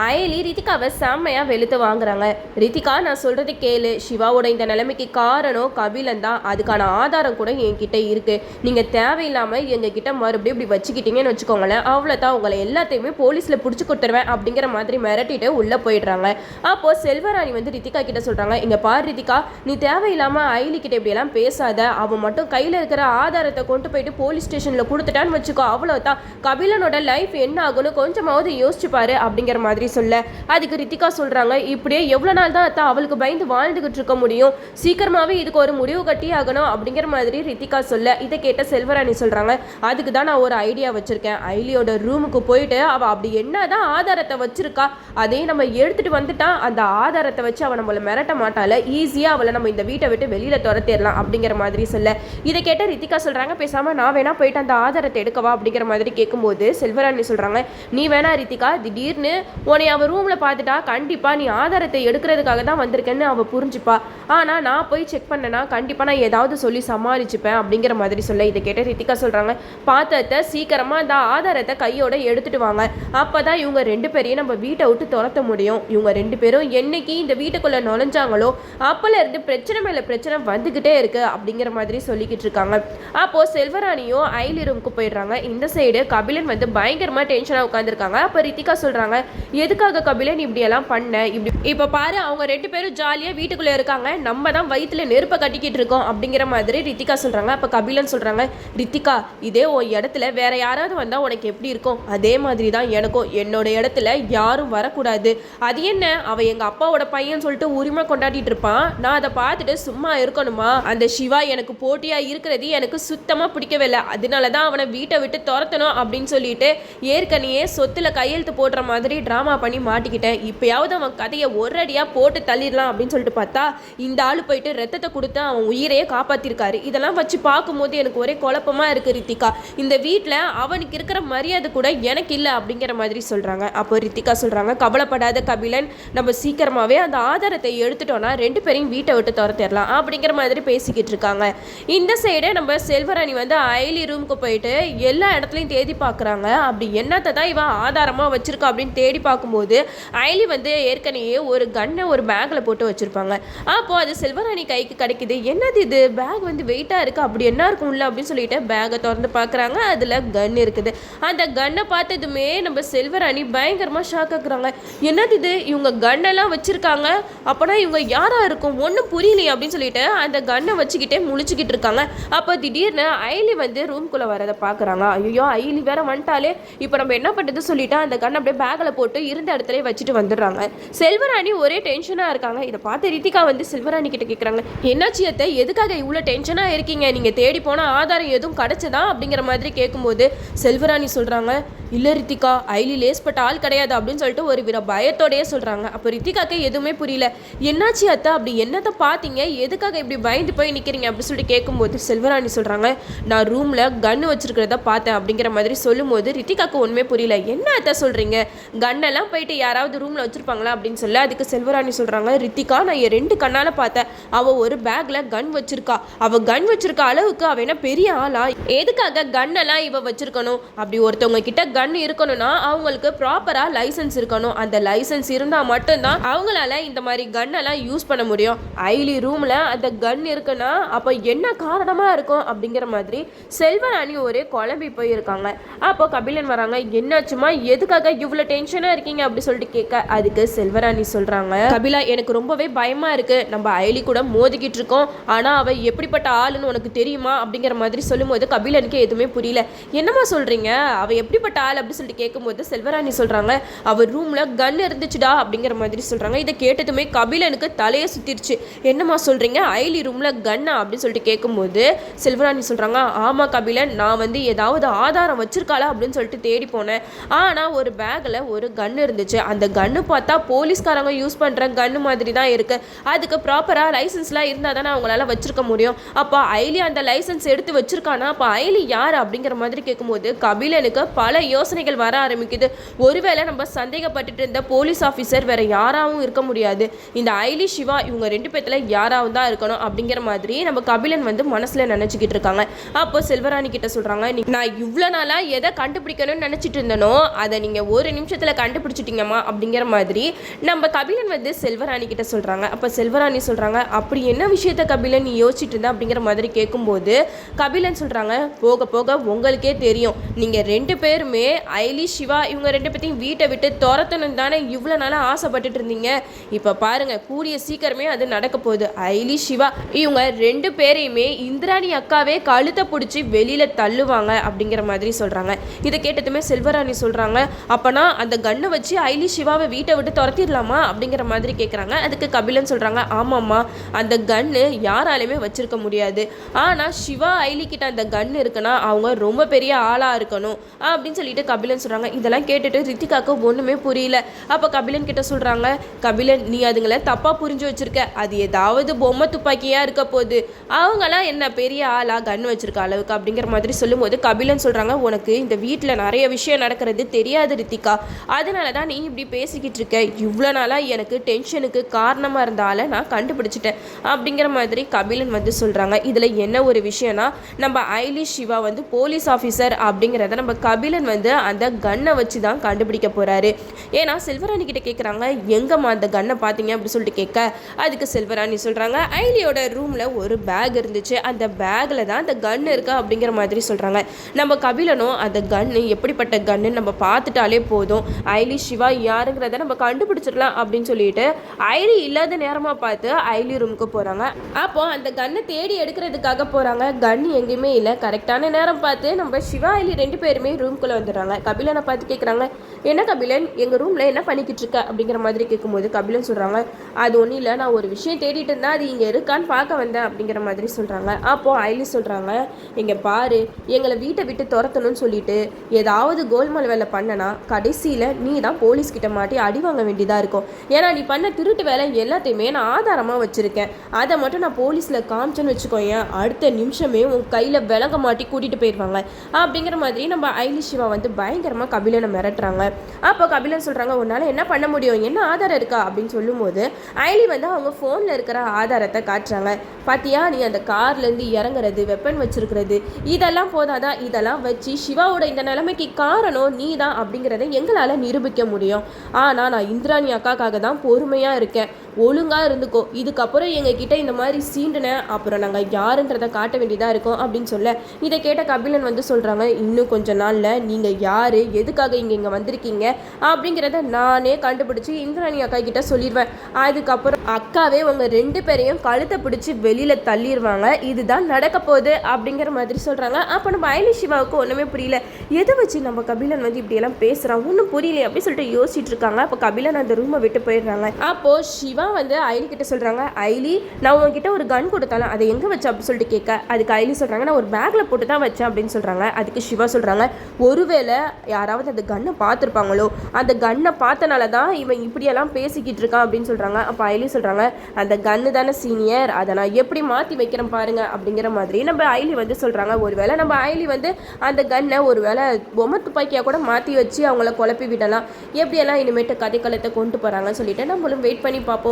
அயலி ரித்திகாவை செம்மையாக வெளுத்து வாங்குறாங்க. ரித்திகா நான் சொல்கிறது கேளு. சிவாவோட இந்த நிலைமைக்கு காரணம் கபிலன் தான். அதுக்கான ஆதாரம் கூட என்கிட்ட இருக்குது நீங்கள் தேவையில்லாமல் எங்ககிட்ட மறுபடியும் இப்படி வச்சுக்கிட்டீங்கன்னு வச்சுக்கோங்களேன். அவ்வளோதான் உங்களை எல்லாத்தையுமே போலீஸில் பிடிச்சி கொடுத்துருவேன் அப்படிங்கிற மாதிரி மிரட்டிட்டு உள்ளே போயிடுறாங்க. அப்போது செல்வராணி வந்து ரித்திகா கிட்ட சொல்கிறாங்க இங்கே பார் ரித்திகா நீ தேவையில்லாமல் அயலி கிட்ட இப்படியெல்லாம் பேசாத. அவன் மட்டும் கையில் இருக்கிற ஆதாரத்தை கொண்டு போயிட்டு போலீஸ் ஸ்டேஷனில் கொடுத்துட்டான்னு வச்சுக்கோ. அவ்வளோதான் கபிலனோட லைஃப் என்ன ஆகும்னு கொஞ்சமாவது யோசிச்சுப்பாரு அப்படிங்கிற மாதிரி சொல்ல. அதுக்கு ரித்திகா சொல்கிறாங்க இப்படியே எவ்வளோ நாள் தான் அத்தா அவளுக்கு பயந்து வாழ்ந்துகிட்டு இருக்க முடியும்? சீக்கிரமாகவே இதுக்கு ஒரு முடிவு கட்டி ஆகணும் அப்படிங்கிற மாதிரி ரித்திகா சொல்ல. இதை கேட்ட செல்வராணி சொல்கிறாங்க அதுக்கு தான் நான் ஒரு ஐடியா வச்சுருக்கேன். ஐலியோட ரூமுக்கு போயிட்டு அவள் அப்படி என்ன தான் ஆதாரத்தை வச்சிருக்கா? அதையும் நம்ம எடுத்துகிட்டு வந்துட்டா அந்த ஆதாரத்தை வச்சு அவள் நம்மளை மிரட்ட மாட்டால ஈஸியாக அவளை நம்ம இந்த வீட்டை விட்டு வெளியில் துரத்திடலாம் அப்படிங்கிற மாதிரி சொல்ல. இதை கேட்ட ரித்திகா சொல்கிறாங்க பேசாமல் நான் வேணா போயிட்டு அந்த ஆதாரத்தை எடுக்கவா? அப்படிங்கிற மாதிரி கேட்கும்போது செல்வராணி சொல்கிறாங்க நீ வேணா ரித்திகா திடீர்னு உன்னை அவள் ரூமில் பார்த்துட்டா கண்டிப்பாக நீ ஆதாரத்தை எடுக்கிறதுக்காக தான் வந்திருக்கேன்னு அவள் புரிஞ்சுப்பா. ஆனால் நான் போய் செக் பண்ணனா கண்டிப்பாக நான் ஏதாவது சொல்லி சமாளிச்சுப்பேன் அப்படிங்கிற மாதிரி சொல்ல இதை கேட்ட ரித்திகா சொல்கிறாங்க பாத்திரத்தை சீக்கிரமாக அந்த ஆதாரத்தை கையோட எடுத்துட்டு வாங்க. அப்போ தான் இவங்க ரெண்டு பேரையும் நம்ம வீட்டை விட்டு துரத்த முடியும். இவங்க ரெண்டு பேரும் என்னைக்கு இந்த வீட்டுக்குள்ளே நுழைஞ்சாங்களோ அப்போலேருந்து பிரச்சனை மேலே பிரச்சனை வந்துக்கிட்டே இருக்கு அப்படிங்கிற மாதிரி சொல்லிக்கிட்டு இருக்காங்க. அப்போது செல்வராணியும் ஐலி ரூமுக்கு போயிடுறாங்க. இந்த சைடு கபிலன் வந்து பயங்கரமாக டென்ஷனாக உட்காந்துருக்காங்க அப்போ ரித்திகா சொல்கிறாங்க எதுக்காக கபிலன் இப்படியெல்லாம் பண்ண? இப்படி இப்போ பாரு அவங்க ரெண்டு பேரும் ஜாலியாக வீட்டுக்குள்ளே இருக்காங்க. நம்ம தான் வயிற்றுல நெருப்பை கட்டிக்கிட்டு இருக்கோம் அப்படிங்கிற மாதிரி ரித்திகா சொல்கிறாங்க அப்போ கபிலன் சொல்கிறாங்க ரித்திகா இதே உன் இடத்துல வேற யாராவது வந்தால் உனக்கு எப்படி இருக்கும்? அதே மாதிரி தான் எனக்கும். என்னோட இடத்துல யாரும் வரக்கூடாது. அது என்ன? அவன் எங்கள் அப்பாவோட பையன் சொல்லிட்டு உரிமை கொண்டாடிட்டு இருப்பான். நான் அதை பார்த்துட்டு சும்மா இருக்கணுமா? அந்த சிவா எனக்கு போட்டியாக இருக்கிறது எனக்கு சுத்தமாக பிடிக்கவே இல்லை. அதனால தான் அவனை வீட்டை விட்டு துரத்தணும் அப்படின்னு சொல்லிட்டு ஏற்கனவே சொத்தில் கையெழுத்து போடுற மாதிரி ட்ராமா பண்ணி மாட்டிக்கிட்டேன். இப்பயாவது அவன் கதையை ஒரு அடியாக போட்டு தள்ளிடலாம் அப்படின்னு சொல்லிட்டு பார்த்தா இந்த ஆள் போயிட்டு ரத்தத்தை கொடுத்து அவன் உயிரையே காப்பாற்றிருக்காரு இதெல்லாம் வச்சு பார்க்கும்போது எனக்கு ஒரே குழப்பமாக இருக்குது ரித்திகா. இந்த வீட்டில் அவனுக்கு இருக்கிற மரியாதை கூட எனக்கு இல்லை அப்படிங்கிற மாதிரி சொல்கிறாங்க அப்போ ரித்திகா சொல்கிறாங்க கவலைப்படாத கபிலன் நம்ம சீக்கிரமாகவே அந்த ஆதாரத்தை எடுத்துட்டோம்னா ரெண்டு பேரையும் வீட்டை விட்டு துரத்திடலாம் அப்படிங்கிற மாதிரி பேசிக்கிட்டு இருக்காங்க. இந்த சைடு நம்ம செல்வராணி வந்து அயலி ரூமுக்கு போயிட்டு எல்லா இடத்துலையும் தேடி பார்க்குறாங்க. அப்படி என்னத்தை தான் இவன் ஆதாரமாக வச்சுருக்கா அப்படின்னு தேடி பார்க்கும்போது ஐலி வந்து ஏற்கனவே ஒரு கன்னை ஒரு பேக்கில் போட்டு வச்சுருப்பாங்க. அப்போ அது செல்வராணி கைக்கு கிடைக்குது. என்னது இது? பேக் வந்து வெயிட்டாக இருக்குது அப்படி என்ன இருக்கும்ல அப்படின்னு சொல்லிட்டு பேக்கை திறந்து பார்க்குறாங்க. அதில் கன் இருக்குது. அந்த கன்னை பார்த்ததுமே நம்ம செல்வராணி பயங்கரமாக ஷாக் ஆக்குறாங்க. என்னது இது? இவங்க கன்னெல்லாம் வச்சுருக்காங்க. அப்போனா இவங்க யாராக இருக்கும்? ஒன்றும் புரியலையே அப்படின்னு சொல்லிட்டு அந்த கன்னை வச்சுக்கிட்டே முழிச்சுக்கிட்டு இருக்காங்க. அப்போ திடீர்னு ஐலி வந்து ரூம்குள்ளே வரதை பார்க்குறாங்க. ஐயோ ஐலி வேற வந்துட்டாலே இப்போ நம்ம என்ன பண்ணுறது சொல்லிட்டு அந்த கண்ணை அப்படியே பேக்கில் போட்டு இருந்த இடத்துல வச்சுட்டு வந்துடுறாங்க. செல்வராணி ஒரே டென்ஷனாக இருக்காங்க. இதை பார்த்து ரித்திகா வந்து செல்வராணி கிட்ட கேட்குறாங்க என்னாச்சு அத்தை எதுக்காக இவ்வளோ டென்ஷனாக இருக்கீங்க? நீங்கள் தேடி போன ஆதாரம் எதுவும் கிடைச்சதா? அப்படிங்கிற மாதிரி கேட்கும்போது செல்வராணி சொல்கிறாங்க இல்லை ரித்திகா ஐலி லேஸ்பட்ட ஆள் கிடையாது அப்படின்னு சொல்லிட்டு ஒரு வீர பயத்தோடையே சொல்கிறாங்க அப்போ ரித்திகாக்கு எதுவுமே புரியல. என்னாச்சு அத்தை அப்படி என்னத்தை பார்த்தீங்க? எதுக்காக இப்படி பயந்து போய் நிற்கிறீங்க அப்படின்னு சொல்லிட்டு கேட்கும்போது செல்வராணி சொல்கிறாங்க நான் ரூமில் கன்று வச்சுருக்கிறத பார்த்தேன் அப்படிங்கிற மாதிரி சொல்லும்போது ரித்திகாக்கு ஒன்றுமே புரியல. என்ன அத்தை சொல்கிறீங்க கன்னெல்லாம் போயிட்டு யாராவது ரூமில் வச்சுருப்பாங்களா அப்படின்னு சொல்லி அதுக்கு செல்வராணி சொல்கிறாங்க ரித்திகா நான் என் ரெண்டு கண்ணால் பார்த்தேன். அவள் ஒரு பேக்கில் கன் வச்சுருக்கா. அவள் கன் வச்சுருக்க அளவுக்கு அவள் என்ன பெரிய ஆளா? எதுக்காக கன்னெல்லாம் இவள் வச்சுருக்கணும்? அப்படி ஒருத்தவங்க கிட்ட கன் இருக்கணும்னா அவங்களுக்கு ப்ராப்பராக லைசன்ஸ் இருக்கணும். அந்த லைசன்ஸ் இருந்தால் மட்டும்தான் அவங்களால இந்த மாதிரி கன்னெல்லாம் யூஸ் பண்ண முடியும். ஐலி ரூமில் அந்த கன் இருக்குன்னா அப்போ என்ன காரணமாக இருக்கும்? அப்படிங்கிற மாதிரி செல்வராணி ஒரே குழம்பி போயிருக்காங்க. அப்போ கபிலன் வராங்க என்னாச்சுமா எதுக்காக இவ்வளோ டென்ஷனாக இருக்கீங்க அப்படி சொல்லிட்டு கேட்க அதுக்கு செல்வராணி சொல்கிறாங்க கபிலா எனக்கு ரொம்பவே பயமாக இருக்கு. நம்ம அயலி கூட மோதிக்கிட்டு இருக்கோம். ஆனால் அவள் எப்படிப்பட்ட ஆளுன்னு உனக்கு தெரியுமா? அப்படிங்கிற மாதிரி சொல்லும்போது கபிலனுக்கு எதுவுமே புரியல. என்னம்மா சொல்கிறீங்க அவள் எப்படிப்பட்ட ஆள் அப்படி சொல்லிட்டு கேட்கும்போது செல்வராணி சொல்கிறாங்க அவள் ரூமில் கன் இருந்துச்சுடா அப்படிங்கிற மாதிரி சொல்கிறாங்க இதை கேட்டதுமே கபிலனுக்கு தலையை சுத்திருச்சு. என்னம்மா சொல்கிறீங்க அயலி ரூமில் கன்னா அப்படின்னு சொல்லிட்டு கேட்கும்போது செல்வராணி சொல்கிறாங்க ஆமாம் கபிலன் நான் வந்து ஏதாவது ஆதாரம் வச்சிருக்காளா? அப்படின்னு சொல்லிட்டு தேடி போனேன். ஆனால் ஒரு பேக்கில் ஒரு கன் இருந்துச்சு. அந்த கன்னு பார்த்தா போலீஸ்காரங்க யூஸ் பண்ணுற கன்னு மாதிரி தான் இருக்குது அதுக்கு ப்ராப்பராக லைசன்ஸ்லாம் இருந்தால் தானே அவங்களால வச்சுருக்க முடியும். அப்போ ஐலி அந்த லைசன்ஸ் எடுத்து வச்சுருக்கானா? அப்போ ஐலி யார் அப்படிங்கிற மாதிரி கேட்கும்போது கபிலனுக்கு பல யோசனைகள் வர ஆரம்பிக்குது. ஒருவேளை நம்ம சந்தேகப்பட்டுட்டு இருந்த போலீஸ் ஆஃபீஸர் வேற யாராவும் இருக்க முடியாது. இந்த ஐலி சிவா இவங்க ரெண்டு பேர்த்தில் யாராவும் தான் இருக்கணும் அப்படிங்கிற மாதிரி நம்ம கபிலன் வந்து மனசில் நினச்சிக்கிட்டு இருக்காங்க. அப்போ செல்வராணி கிட்ட சொல்கிறாங்க நான் இவ்வளோ நாளாக எதை கண்டுபிடிக்கணும்னு நினச்சிட்டு இருந்தனோ அதை நீங்கள் ஒரு நிமிஷத்தில் கண்டு கண்டுபிடிச்சிட்டிங்கம்மா அப்படிங்கிற மாதிரி நம்ம கபிலன் வந்து செல்வராணி கிட்ட சொல்கிறாங்க அப்போ செல்வராணி சொல்கிறாங்க அப்படி என்ன விஷயத்த கபிலன் நீ யோசிச்சுட்டு இருந்த? அப்படிங்கிற மாதிரி கேட்கும்போது கபிலன் சொல்கிறாங்க போக போக உங்களுக்கே தெரியும். நீங்கள் ரெண்டு பேருமே ஐலி சிவா இவங்க ரெண்டு பேர்த்தையும் வீட்டை விட்டு துரத்தணும் தானே இவ்வளோ நாளாக ஆசைப்பட்டுட்டு இருந்தீங்க. இப்போ பாருங்க கூடிய சீக்கிரமே அது நடக்க போகுது. ஐலி சிவா இவங்க ரெண்டு பேரையுமே இந்திராணி அக்காவே கழுத்தை பிடிச்சி வெளியில் தள்ளுவாங்க. அப்படிங்கிற மாதிரி சொல்கிறாங்க இதை கேட்டதுமே செல்வராணி சொல்கிறாங்க அப்போனா அந்த கண்ணு வச்சு ஐலி சிவாவை வீட்டை விட்டு துரத்திடலாமா அப்படிங்கிற மாதிரி கேட்குறாங்க அதுக்கு கபிலன் சொல்கிறாங்க ஆமாம்மா அந்த கன்னு யாராலையுமே வச்சுருக்க முடியாது. ஆனால் சிவா ஐலி கிட்ட அந்த கன் இருக்குன்னா அவங்க ரொம்ப பெரிய ஆளாக இருக்கணும். அப்படின்னு சொல்லிட்டு கபிலன் சொல்கிறாங்க இதெல்லாம் கேட்டுட்டு ரித்திகாக்கு ஒன்றுமே புரியல. அப்போ கபிலன் கிட்ட சொல்கிறாங்க கபிலன் நீ அதுங்களை தப்பாக புரிஞ்சு வச்சுருக்க. அது ஏதாவது பொம்மை துப்பாக்கியாக இருக்க போகுது. அவங்களாம் என்ன பெரிய ஆளாக கன் வச்சுருக்க அளவுக்கு? அப்படிங்கிற மாதிரி சொல்லும்போது கபிலன் சொல்கிறாங்க உனக்கு இந்த வீட்டில் நிறைய விஷயம் நடக்கிறது தெரியாது ரித்திகா. அதனால தான் நீ இப்படி பேசிக்கிட்டு இருக்க. இவ்வளோ நாளாக எனக்கு டென்ஷனுக்கு காரணமாக இருந்தால நான் கண்டுபிடிச்சிட்டேன். அப்படிங்கிற மாதிரி கபிலன் வந்து சொல்கிறாங்க இதில் என்ன ஒரு விஷயம்னா நம்ம ஐலி சிவா வந்து போலீஸ் ஆஃபீஸர் அப்படிங்கிறத நம்ம கபிலன் வந்து அந்த கன்னை வச்சு தான் கண்டுபிடிக்க போகிறாரு ஏன்னா செல்வராணி கிட்ட கேட்குறாங்க எங்கம்மா அந்த கன்னை பார்த்தீங்க அப்படி சொல்லிட்டு கேட்க அதுக்கு செல்வராணி சொல்கிறாங்க ஐலியோட ரூமில் ஒரு பேக் இருந்துச்சு. அந்த பேக்கில் தான் அந்த கன் இருக்கா. அப்படிங்கிற மாதிரி சொல்கிறாங்க நம்ம கபிலனும் அந்த கன்னு எப்படிப்பட்ட கன்னு நம்ம பார்த்துட்டாலே போதும். ஐலி சிவா யாருங்கிறத நம்ம கண்டுபிடிச்சிடலாம் அப்படின்னு சொல்லிட்டு ஐலி இல்லாத நேரமாக பார்த்து ஐலி ரூமுக்கு போகிறாங்க அப்போ அந்த கன்னை தேடி எடுக்கிறதுக்காக போகிறாங்க கன் எங்கேயுமே இல்லை. கரெக்டான நேரம் பார்த்து நம்ம சிவா ஐலி ரெண்டு பேருமே ரூம்குள்ளே வந்துடுறாங்க. கபிலனை பார்த்து கேட்குறாங்க என்ன கபிலன்? எங்கள் ரூமில் என்ன பண்ணிக்கிட்டு இருக்க? அப்படிங்கிற மாதிரி கேட்கும்போது கபிலன் சொல்கிறாங்க அது ஒன்றும் இல்லை. நான் ஒரு விஷயம் தேடிட்டு இருந்தால் அது இங்கே இருக்கான்னு பார்க்க வந்தேன். அப்படிங்கிற மாதிரி சொல்கிறாங்க அப்போது ஐலி சொல்கிறாங்க இங்கே பாரு. எங்களை வீட்டை விட்டு துரத்தணும்னு சொல்லிட்டு ஏதாவது கோல்மால் வேலை பண்ணனா கடைசியில் நீ தான் போலீஸ்கிட்ட மாட்டி அடி வாங்க வேண்டியதாக இருக்கும். ஏன்னா நீ பண்ண திருட்டு வேலை எல்லாத்தையுமே நான் ஆதாரமாக வச்சுருக்கேன். அதை மட்டும் நான் போலீஸில் காமிச்சேன்னு வச்சுக்கோயேன். அடுத்த நிமிஷமே உன் கையில் விளங்க மாட்டி கூட்டிகிட்டு போயிடுவாங்க அப்படிங்கிற மாதிரி நம்ம ஐலி சிவா வந்து பயங்கரமாக கபிலனை மிரட்டுறாங்க. அப்போ கபிலன் சொல்கிறாங்க உன்னால் என்ன பண்ண முடியும்? என்ன ஆதாரம் இருக்கா? அப்படின்னு சொல்லும்போது ஐலி வந்து அவங்க ஃபோனில் இருக்கிற ஆதாரத்தை காட்டுறாங்க. பாத்தியா நீ அந்த கார்லேருந்து இறங்குறது வெப்பன் வச்சுருக்கிறது இதெல்லாம் போதாதான் இதெல்லாம் வச்சு சிவாவோட இந்த நிலைமைக்கு காரணம் நீ தான் அப்படிங்கிறத எங்களால் முடிக்க முடியும். ஆனால் நான் இந்திராணி அக்காக்காக தான் பொறுமையாக இருக்கேன். ஒழுங்காக இருந்துக்கோ. இதுக்கப்புறம் எங்ககிட்ட இந்த மாதிரி சீண்டுன அப்புறம் நாங்கள் யாருன்றதை காட்ட வேண்டியதாக இருக்கும் அப்படின்னு சொல்ல இதை கேட்ட கபிலன் வந்து சொல்கிறாங்க இன்னும் கொஞ்ச நாளில் நீங்கள் யார்? எதுக்காக இங்கே இங்கே வந்திருக்கீங்க? அப்படிங்கிறத நானே கண்டுபிடிச்சி இந்திராணி அக்கா கிட்ட சொல்லிடுவேன். அதுக்கப்புறம் அக்காவே உங்கள் ரெண்டு பேரையும் கழுத்தை பிடிச்சி வெளியில் தள்ளிடுவாங்க. இதுதான் நடக்க போகுது அப்படிங்கிற மாதிரி சொல்கிறாங்க அப்போ நம்ம அயலி சிவாவுக்கு ஒன்றுமே புரியல. எதை வச்சு நம்ம கபிலன் வந்து இப்படியெல்லாம் பேசுகிறான் ஒன்றும் புரியல அப்படின்னு சொல்லிட்டு யோசிச்சுட்டு இருக்காங்க. அப்போ கபிலன் அந்த ரூமை விட்டு போயிடுறாங்க. அப்போது சிவா வந்து ஐலி கிட்ட சொல்கிறாங்க ஐலி நான் உங்ககிட்ட ஒரு கன் கொடுத்தாலும் அதை எங்கே வச்ச? அப்படின்னு சொல்லிட்டு கேட்க அதுக்கு ஐலி சொல்கிறாங்க நான் ஒரு பேக்கில் போட்டு தான் வச்சேன் அப்படின்னு சொல்கிறாங்க அதுக்கு சிவா சொல்கிறாங்க ஒருவேளை யாராவது அந்த கன்னை பார்த்துருப்பாங்களோ? அந்த கன்னை பார்த்தனால தான் இவன் இப்படியெல்லாம் பேசிக்கிட்டு இருக்கான் அப்படின்னு சொல்கிறாங்க அப்போ ஐலி சொல்கிறாங்க அந்த கன்னு தானே சீனியர் அதை நான் எப்படி மாற்றி வைக்கிறேன் பாருங்க அப்படிங்கிற மாதிரி நம்ம ஐலி வந்து சொல்கிறாங்க ஒருவேளை நம்ம ஐலி வந்து அந்த கன்னை ஒருவேளை பொம்மை துப்பாக்கியாக கூட மாற்றி வச்சு அவங்கள குழப்பி விடலாம். எப்படியெல்லாம் இனிமேட்டு கதைக்களத்தை கொண்டு போகிறாங்கன்னு சொல்லிட்டு நம்மளும் வெயிட் பண்ணி பார்ப்போம்.